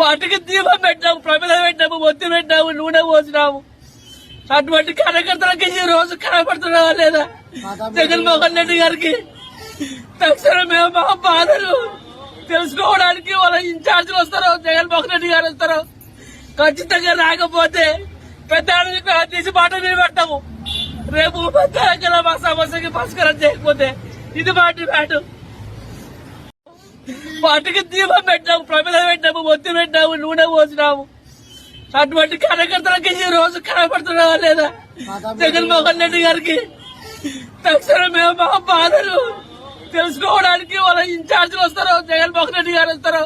వాటికి దీపం పెట్టాము ప్రమిదం పెట్టాము ఒత్తి పెట్టాము నూనె పోసినాము. అటువంటి కార్యకర్తలకి ఈ రోజు కనపడుతున్నావా లేదా? జగన్మోహన్ రెడ్డి గారికి. తక్షణం మేము మా బాధలు తెలుసుకోవడానికి వాళ్ళ ఇన్ఛార్జీలు వస్తారు జగన్మోహన్ రెడ్డి గారు వస్తారు. ఖచ్చితంగా రాకపోతే పెద్ద తీసి మాట నిలబెడతాము రేపు పెద్ద మా సమస్యకి పరిష్కారం చేయకపోతే ఇది మా డిమాండ్ వాటికి దీపం పెట్టాము ప్రమిదం పెట్టాము ఒత్తి పెట్టాము నూనె పోసినాము. అటువంటి కార్యకర్తలకి ఈ రోజు కనపడుతున్నావా లేదా? జగన్మోహన్ రెడ్డి గారికి. తక్షణం మేము మా బాధలు తెలుసుకోవడానికి వాళ్ళ ఇన్ఛార్జీలు వస్తారు జగన్మోహన్ రెడ్డి గారు వస్తారు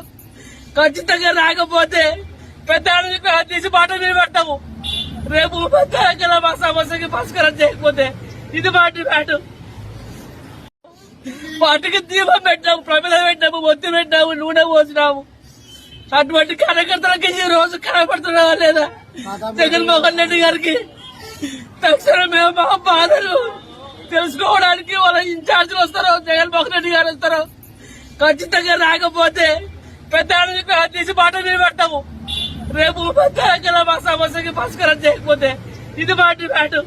ఖచ్చితంగా రాకపోతే పెద్ద తీసి మాట నిలబెడతాము. రేపు పెద్ద మా సమస్యకి పరిష్కారం చేయకపోతే ఇది మా డిమాండ్ వాటికి దీపం పెట్టాము ప్రమిదం పెట్టాము ఒత్తి పెట్టాము నూనె పోసినాము అటువంటి కార్యకర్తలకి ఈ రోజు కనపడుతున్నావా లేదా? జగన్మోహన్ రెడ్డి గారికి. తక్షణం మేము మా బాధలు తెలుసుకోవడానికి వాళ్ళ ఇన్ఛార్జీలు వస్తారు జగన్మోహన్ రెడ్డి గారు వస్తారు ఖచ్చితంగా రాకపోతే పెద్ద తీసి మాట నిలబెడతాము. రేపు పెద్ద మా సమస్యకి పరిష్కారం చేయకపోతే ఇది మా డిమాండ్